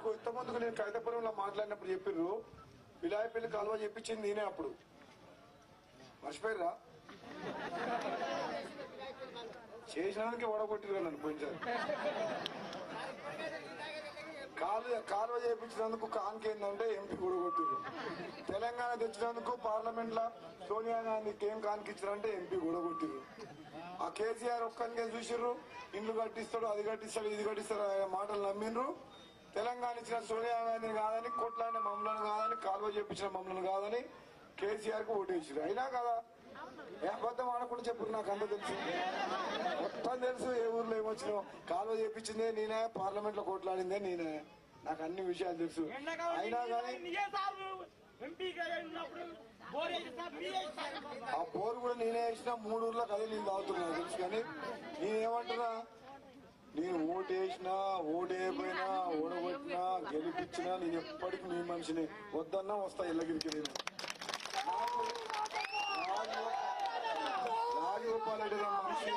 నాకు ఇంతమందుకు నేను కైతపురంలో మాట్లాడినప్పుడు చెప్పిర్రు విలాయపల్లి కాలువ చెప్పించింది నేనే అప్పుడు. మర్చిపోయిర్రా? చేసినందుకే ఓడగొట్టిరు నన్ను పోయినసారి. కాలు కాలువ చేయించినందుకు కానికేందంటే ఎంపీ కూడగొట్టిరు తెలంగాణ తెచ్చినందుకు పార్లమెంట్ లా సోనియా గాంధీకి ఏం కానికిచ్చారంటే ఎంపీ కూడగొట్టిరు ఆ కేసీఆర్ ఒక్కరికే చూసిర్రు ఇండ్లు కట్టిస్తాడు అది కట్టిస్తాడు ఇది కట్టిస్తాడు అనే మాటలు నమ్మిండ్రు తెలంగాణ ఇచ్చిన సోనియా గాంధీని కాదని కొట్లాడిన మమ్మల్ని కాదని కాలువ చేపించిన మమ్మల్ని కాదని కేసీఆర్కు ఓటేసారు అయినా కదా? అబద్ధం ఆడకుండా చెప్పు నాకు అంత తెలుసు. మొత్తం తెలుసు ఏ ఊర్లో ఏమొచ్చినావు కాలువ చేపించిందే నేనే పార్లమెంట్లో కొట్లాడిందే నేనే. నాకు అన్ని విషయాలు తెలుసు. అయినా కానీ ఆ బోర్ కూడా నేనే వేసిన మూడు ఊర్లో కదే నేను తాగుతున్నా తెలుసు కానీ. నేనేమంటున్నా? నేను ఓటు వేసినా ఓటు ఓడగొట్టినా గెలిపించినా నేను ఎప్పటికీ మీ మనిషిని వద్దన్నా వస్తా ఇళ్ళగిరికి నేను. రాజగోపాల్ రెడ్డి మనిషి.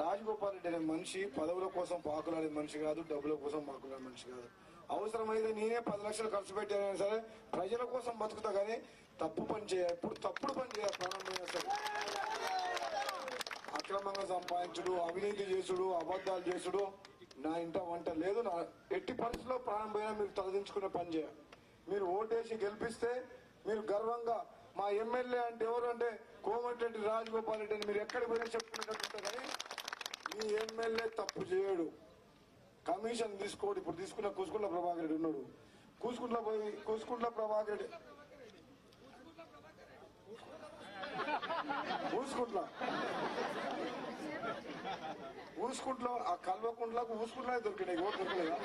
రాజగోపాల్ రెడ్డి అనే మనిషి. పదవుల కోసం పాకులాడే మనిషి కాదు డబ్బుల కోసం పాకులాడే మనిషి కాదు. అవసరమైతే నేనే పది లక్షలు ఖర్చు పెట్టానైనా సరే ప్రజల కోసం బతుకుతా కానీ తప్పు పని చేయ ఇప్పుడు తప్పుడు పని చేయాలి ప్రారంభమైనా సరే. అక్రమంగా సంపాదించుడు అవినీతి చేసుడు అబద్ధాలు చేసుడు. నా ఇంట వంట లేదు నా ఎట్టి పరిస్థితుల్లో ప్రాణం పోయినా మీరు తలదించుకునే పని చేయాలి మీరు ఓటేసి గెలిపిస్తే మీరు గర్వంగా మా ఎమ్మెల్యే అంటే ఎవరు అంటే కోమటిరెడ్డి రాజగోపాల్ రెడ్డి అని మీరు ఎక్కడికి పోయినా చెప్పుకునేటట్టు కానీ మీ ఎమ్మెల్యే తప్పు చేయడు. కమిషన్ తీసుకోడు ఇప్పుడు తీసుకున్న కూసుకుంట్ల ప్రభాకర్ రెడ్డి ఉన్నాడు. కూసుకుంట్ల పోయి కూసుకుంట్ల ప్రభాకర్ రెడ్డి ఊసుకుంట్ల ఊసుకుంట్లో ఆ కల్వకుంట్లకు ఊసుకుంట్లనే దొరికినాయి ఓటు దొరకలేదా?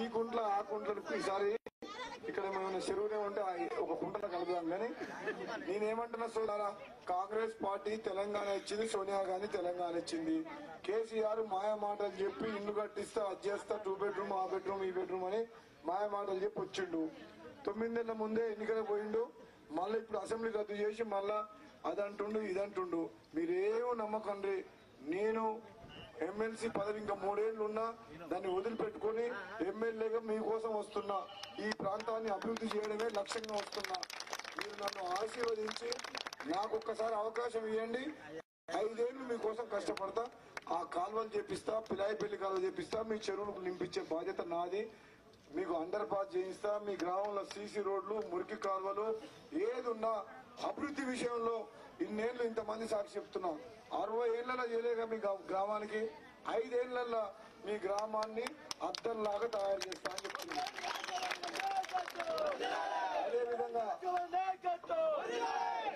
ఈ కుంట్ల ఆ కుంట్లకు ఈసారి ఇక్కడ ఏమైనా చెరువునే ఉంటే ఒక కుంటలో కలుపుదాం. కానీ నేనేమంటున్నా సోదారా కాంగ్రెస్ పార్టీ తెలంగాణ ఇచ్చింది సోనియా గాంధీ తెలంగాణ ఇచ్చింది. కేసీఆర్ మాయ మాటలు చెప్పి ఇల్లు కట్టిస్తా అది చేస్తా టూ బెడ్రూమ్ ఆ బెడ్రూమ్ ఈ బెడ్రూమ్ అని మాయ మాటలు చెప్పి వచ్చిండు. తొమ్మిది ముందే ఎన్నికలకు పోయిండు. మళ్ళీ ఇప్పుడు అసెంబ్లీ రద్దు చేసి మళ్ళా అదంటుండు ఇదంటుండు. మీరేమో నమ్మకండి నేను ఎమ్మెల్సీ పదవి ఇంకా మూడేళ్ళు ఉన్నా దాన్ని వదిలిపెట్టుకొని ఎమ్మెల్యేగా మీకోసం వస్తున్నా. ఈ ప్రాంతాన్ని అభివృద్ధి చేయడమే లక్ష్యంగా వస్తున్నా. మీరు నన్ను ఆశీర్వదించి నాకు ఒక్కసారి అవకాశం ఇవ్వండి ఐదేళ్ళు మీకోసం కష్టపడతా. ఆ కాలువలు చేపిస్తా పిలాయిపల్లి కాలువ చేపిస్తా మీ చెరువులకు నింపించే బాధ్యత నాది. మీకు అండర్ పాస్ చేయిస్తా. మీ గ్రామంలో సీసీ రోడ్లు మురికి కాలువలు ఏది ఉన్నా అభివృద్ధి విషయంలో ఇన్నేళ్ళు ఇంతమంది సాక్షి చెప్తున్నాం. అరవై ఏళ్ళలో చేయలేక మీ గ్రా- గ్రామానికి ఐదేళ్ళలో మీ గ్రామాన్ని అద్దంలాగా తయారు చేస్తా అని చెప్తున్నా.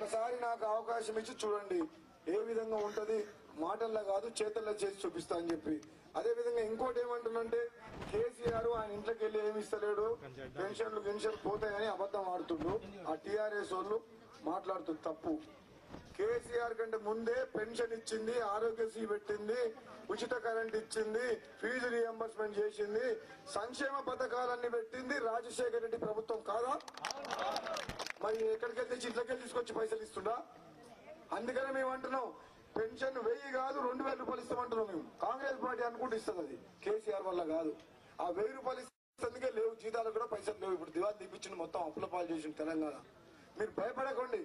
ఒకసారి నాకు అవకాశం ఇచ్చి చూడండి ఏ విధంగా ఉంటది? మాటల్లో కాదు చేతల్లో చేసి చూపిస్తా అని చెప్పి. అదే విధంగా ఇంకోటి ఏమంటున్నంటే కేసీఆర్ ఆయన ఇంట్లోకి వెళ్ళి ఏమి ఇస్తలేడు? పెన్షన్లు పెన్షన్ పోతాయని అబద్ధం ఆడుతుండు. ఆ టీఆర్ఎస్ వాళ్ళు మాట్లాడుతుంది తప్పు. కేసీఆర్ కంటే ముందే పెన్షన్ ఇచ్చింది ఆరోగ్యశ్రీ పెట్టింది ఉచిత కరెంట్ ఇచ్చింది ఫీజు రియంబర్స్మెంట్ చేసింది సంక్షేమ పథకాలన్నీ పెట్టింది రాజశేఖర రెడ్డి ప్రభుత్వం కాదా? మరి ఎక్కడికి వెళ్తే ఇట్లకే తీసుకొచ్చి పైసలు ఇస్తుండా? అందుకనే మేము అంటున్నాం పెన్షన్ వెయ్యి కాదు రెండు వేల రూపాయలు ఇస్తామంటున్నాం మేము. కాంగ్రెస్ పార్టీ అనుకుంటూ ఇస్తుంది అది. కేసీఆర్ వల్ల కాదు. ఆ వెయ్యి రూపాయలు ఇస్తుందికే లేవు. జీతాలు కూడా పైసలు లేవు. ఇప్పుడు దివాళి తీపించిన మొత్తం అప్పుల పాలు చేసిన తెలంగాణ. మీరు భయపడకండి.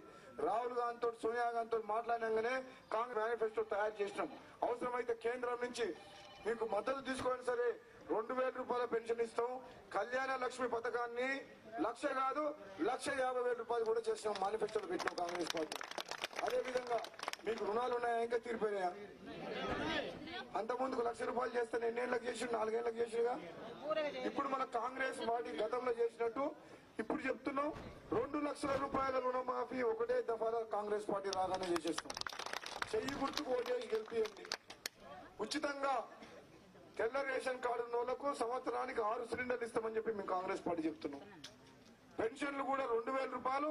రాహుల్ గాంధీ తోటి సోనియా గాంధీ తోటి మాట్లాడినాగానే కాంగ్రెస్ మేనిఫెస్టో తయారు చేసినాం. అవసరమైతే కేంద్రం నుంచి మీకు మద్దతు తీసుకోండి సరే. రెండు వేల రూపాయల పెన్షన్ ఇస్తాం. కళ్యాణ లక్ష్మి పథకాన్ని లక్ష కాదు లక్ష యాభై వేల రూపాయలు కూడా చేసినాం. మేనిఫెస్టోలో పెట్టినాం కాంగ్రెస్ పార్టీ. అదేవిధంగా మీకు రుణాలు ఉన్నాయా? ఇంకా తీరిపోయినాయా? అంతకుముందుకు లక్ష రూపాయలు చేస్తే ఎన్నేళ్ళకి చేసి నాలుగేళ్ళకు చేసిగా ఇప్పుడు మన కాంగ్రెస్ పార్టీ గతంలో చేసినట్టు ఇప్పుడు చెప్తున్నాం రెండు లక్షల రూపాయల రుణమాఫీ ఒకటే దఫాలో కాంగ్రెస్ పార్టీ రాగానే చేసేస్తాం. చెయ్యి గుర్తుకు ఓటేసి గెలిపియండి ఉచితంగా తెల్ల రేషన్ కార్డు ఉన్న వాళ్ళకు సంవత్సరానికి ఆరు సిలిండర్లు ఇస్తామని చెప్పి మేము కాంగ్రెస్ పార్టీ చెప్తున్నాం. పెన్షన్లు కూడా రెండు వేల రూపాయలు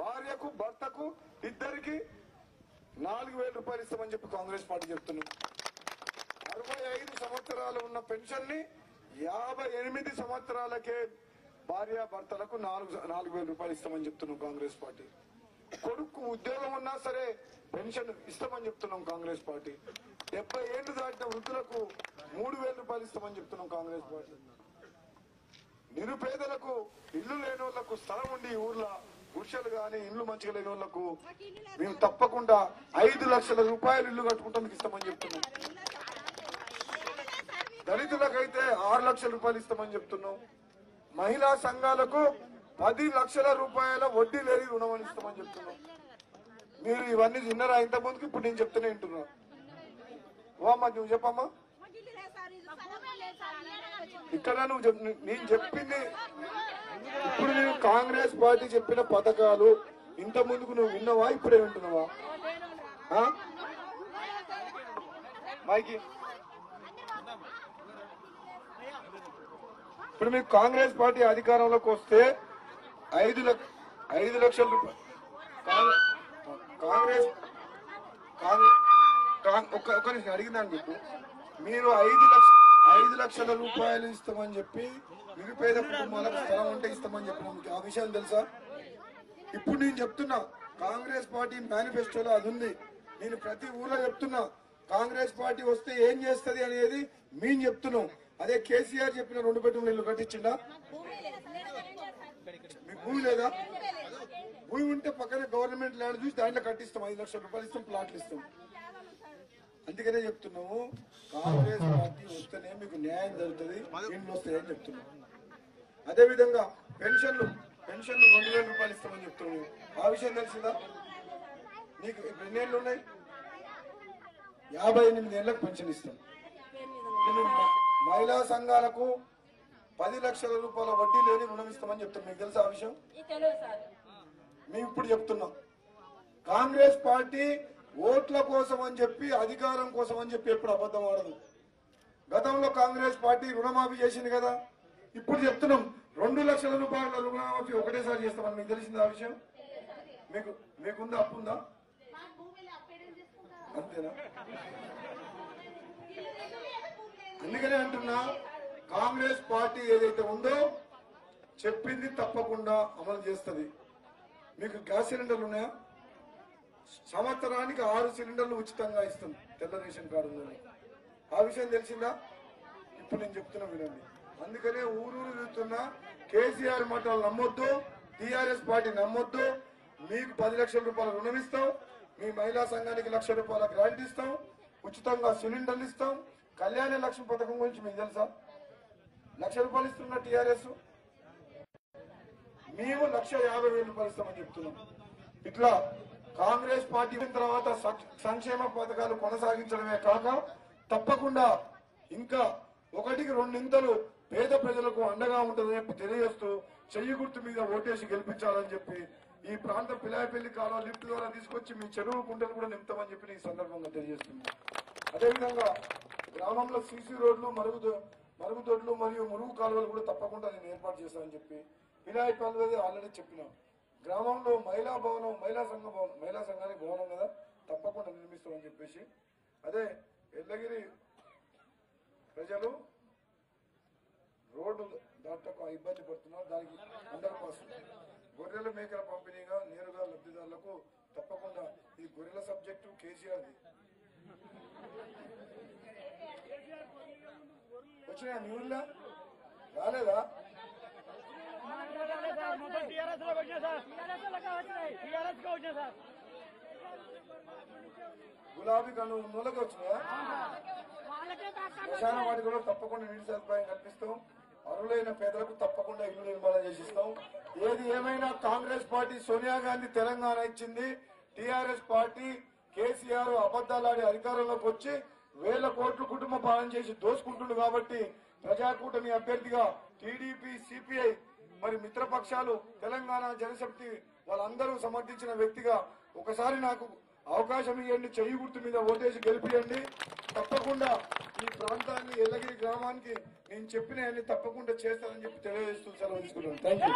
భార్యకు భర్తకు ఇద్దరికి నాలుగు వేల రూపాయలు ఇస్తామని చెప్పి కాంగ్రెస్ పార్టీ చెప్తున్నాం. అరవై ఐదు సంవత్సరాలు ఉన్న పెన్షన్ని యాభై ఎనిమిది సంవత్సరాలకే భార్య భర్తలకు నాలుగు నాలుగు వేల రూపాయలు ఇస్తామని చెప్తున్నాం కాంగ్రెస్ పార్టీ. కొడుకు ఉద్యోగం ఉన్నా సరే పెన్షన్ ఇస్తామని చెప్తున్నాం కాంగ్రెస్ పార్టీ. డెబ్బై ఏళ్ళు దాటిన వృద్ధులకు మూడు వేల రూపాయలు ఇస్తామని చెప్తున్నాం కాంగ్రెస్ పార్టీ. నిరుపేదలకు ఇల్లు లేని వాళ్ళకు స్థలం ఉండి ఊర్లో గుడిసెలు గాని ఇల్లు మంచిగా లేని వాళ్ళకు మేము తప్పకుండా ఐదు లక్షల రూపాయలు ఇల్లు కట్టుకుంటానికి ఇస్తామని చెప్తున్నాం. దళితులకైతే ఆరు లక్షల రూపాయలు ఇస్తామని చెప్తున్నాం. మహిళా సంఘాలకు పది లక్షల రూపాయల వడ్డీ లేని రుణం ఇస్తామని చెప్తున్నాం. మీరు ఇవన్నీ విన్నారా? ఇంత ముందుకు ఇప్పుడు నేను చెప్తూనే వింటున్నా ఓమ్మా నువ్వు చెప్పమ్మా. ఇక్కడ నువ్వు చెప్ నేను చెప్పింది ఇప్పుడు నేను కాంగ్రెస్ పార్టీ చెప్పిన పథకాలు ఇంత ముందుకు నువ్వు విన్నావా? ఇప్పుడే వింటున్నావా? మైకి. ఇప్పుడు మీకు కాంగ్రెస్ పార్టీ అధికారంలోకి వస్తే ఐదు లక్ష ఐదు లక్షల రూపాయలు. కాంగ్రెస్ కాంగ్రెస్ కాంగ్రెస్ ఒక్క నిమిషం అడిగిందాన్ని మీకు మీరు ఐదు లక్ష ఐదు లక్షల రూపాయలు ఇస్తామని చెప్పి నిరుపేద కుటుంబాలకు స్థలం ఉంటే ఇస్తామని చెప్పిన మీకు ఆ విషయం తెలుసా? ఇప్పుడు నేను చెప్తున్నా కాంగ్రెస్ పార్టీ మేనిఫెస్టోలో అది ఉంది. నేను ప్రతి ఊర్లో చెప్తున్నా కాంగ్రెస్ పార్టీ వస్తే ఏం చేస్తుంది అనేది మేము చెప్తున్నాం. అదే కేసీఆర్ చెప్పిన రెండు బెడ్రూమ్ ఇల్లు కట్టించిండా? మీకు భూమి లేదా? భూమి ఉంటే పక్కనే గవర్నమెంట్ ల్యాండ్ చూసి దాంట్లో కట్టిస్తాం. ఐదు లక్షల రూపాయలు ఇస్తాం ప్లాట్లు ఇస్తాం. అందుకనే చెప్తున్నాము కాంగ్రెస్ పార్టీ వస్తేనే మీకు న్యాయం జరుగుతుంది ఇండ్లు వస్తాయని చెప్తున్నాం. అదే విధంగా పెన్షన్లు పెన్షన్లు రెండు వేల రూపాయలు ఇస్తామని చెప్తున్నాము. ఆ విషయం తెలిసిందా? నీకు ఎన్ని ఏళ్ళు ఉన్నాయి? యాభై ఎనిమిది ఏళ్ళకి పెన్షన్ ఇస్తాం. మహిళా సంఘాలకు పది లక్షల రూపాయల వడ్డీ లేని రుణం ఇస్తామని చెప్తాం. మీకు తెలుసా ఆ విషయం? మేము ఇప్పుడు చెప్తున్నాం. కాంగ్రెస్ పార్టీ ఓట్ల కోసం అని చెప్పి అధికారం కోసం అని చెప్పి ఎప్పుడు అబద్ధం ఆడదు. గతంలో కాంగ్రెస్ పార్టీ రుణమాఫీ చేసింది కదా. ఇప్పుడు చెప్తున్నాం రెండు లక్షల రూపాయల రుణమాఫీ ఒకటేసారి చేస్తామని. మీకు తెలిసింది ఆ విషయం? మీకు మీకుందా అప్పు ఉందా అంతేనా? అందుకనే అంటున్నా కాంగ్రెస్ పార్టీ ఏదైతే ఉందో చెప్పింది తప్పకుండా అమలు చేస్తుంది. మీకు గ్యాస్ సిలిండర్లు ఉన్నాయా? సంవత్సరానికి ఆరు సిలిండర్లు ఉచితంగా ఇస్తాం తెల్ల రేషన్ కార్డు ఆ విషయం తెలిసిందా? ఇప్పుడు నేను చెప్తున్నా వినండి. అందుకనే ఊరూరు తిరుగుతున్నా కేసీఆర్ మాటలు నమ్మొద్దు టీఆర్ఎస్ పార్టీ నమ్మొద్దు. మీకు పది లక్షల రూపాయల రుణం ఇస్తాం మీ మహిళా సంఘానికి లక్ష రూపాయల గ్రాంట్ ఇస్తాం ఉచితంగా సిలిండర్లు ఇస్తాం. కళ్యాణ లక్ష్మి పథకం గురించి మీకు తెలుసా? లక్ష రూపాయలు ఇస్తున్న టీఆర్ఎస్. మేము లక్ష యాభై వేలు రూపాయలు ఇస్తామని చెప్తున్నాం. ఇట్లా కాంగ్రెస్ పార్టీ తర్వాత సంక్షేమ పథకాలు కొనసాగించడమే కాక తప్పకుండా ఇంకా ఒకటికి రెండింతలు పేద ప్రజలకు అండగా ఉంటుందని చెప్పి తెలియజేస్తూ చెయ్యి గుర్తు మీద ఓటేసి గెలిపించాలని చెప్పి ఈ ప్రాంత పిలాయపల్లి కాలువ లిఫ్ట్ ద్వారా తీసుకొచ్చి మీ చెరువు కుంటలు కూడా నింపుతామని చెప్పి ఈ సందర్భంగా తెలియజేస్తున్నాం. అదేవిధంగా గ్రామంలో సీసీ రోడ్లు మరుగు మరుగుదొడ్లు మరియు మురుగు కాలువలు కూడా తప్పకుండా నేను ఏర్పాటు చేశానని చెప్పి వినాయక పాల్వేది ఆల్రెడీ చెప్పిన. గ్రామంలో మహిళా భవనం మహిళా సంఘ భవనం మహిళా సంఘానికి భవనం కదా తప్పకుండా నిర్మిస్తామని చెప్పేసి. అదే ఎల్లగిరి ప్రజలు రోడ్డు దాటకు ఇబ్బంది పడుతున్నారు. దానికి అందరి కోసం గొర్రెల మేకల పంపిణీగా నేరుగా లబ్ధిదారులకు తప్పకుండా ఈ గొర్రెల సబ్జెక్టు కేసీఆర్ది వచ్చినా మీ ఊర్లో రాలేదా మొత్తం టీఆర్ఎస్లో వచ్చినా సార్ వచ్చినాయా? మీ ఊళ్ళో? రాలేదా? గులాబీ కన్ను నూలకి వచ్చినాయా? శ్మశాన వాటి కూడా తప్పకుండా నీటి సదుపాయం కల్పిస్తాం. అర్హులైన పేదలకు తప్పకుండా ఇల్లు నిర్మాణం చేసిస్తాం. ఏది ఏమైనా కాంగ్రెస్ పార్టీ సోనియా గాంధీ తెలంగాణ ఇచ్చింది టిఆర్ఎస్ పార్టీ కేసీఆర్ అబద్దాలాడి అధికారంలోకి వచ్చి వేల కోట్లు కుటుంబ పాలన చేసి దోసుకుంటుండు కాబట్టి ప్రజాకూటమి అభ్యర్థిగా టీడీపీ సిపిఐ మరి మిత్రపక్షాలు తెలంగాణ జనశక్తి వాళ్ళందరూ సమర్థించిన వ్యక్తిగా ఒకసారి నాకు అవకాశం ఇవ్వండి చెయ్యి గుర్తు మీద ఓటేసి గెలిపియండి. తప్పకుండా ఈ ప్రాంతాన్ని ఎల్లగిరి గ్రామానికి నేను చెప్పిన అన్ని తప్పకుండా చేస్తానని చెప్పి తెలియజేస్తూ సెలవు తీసుకున్నాను థ్యాంక్ యూ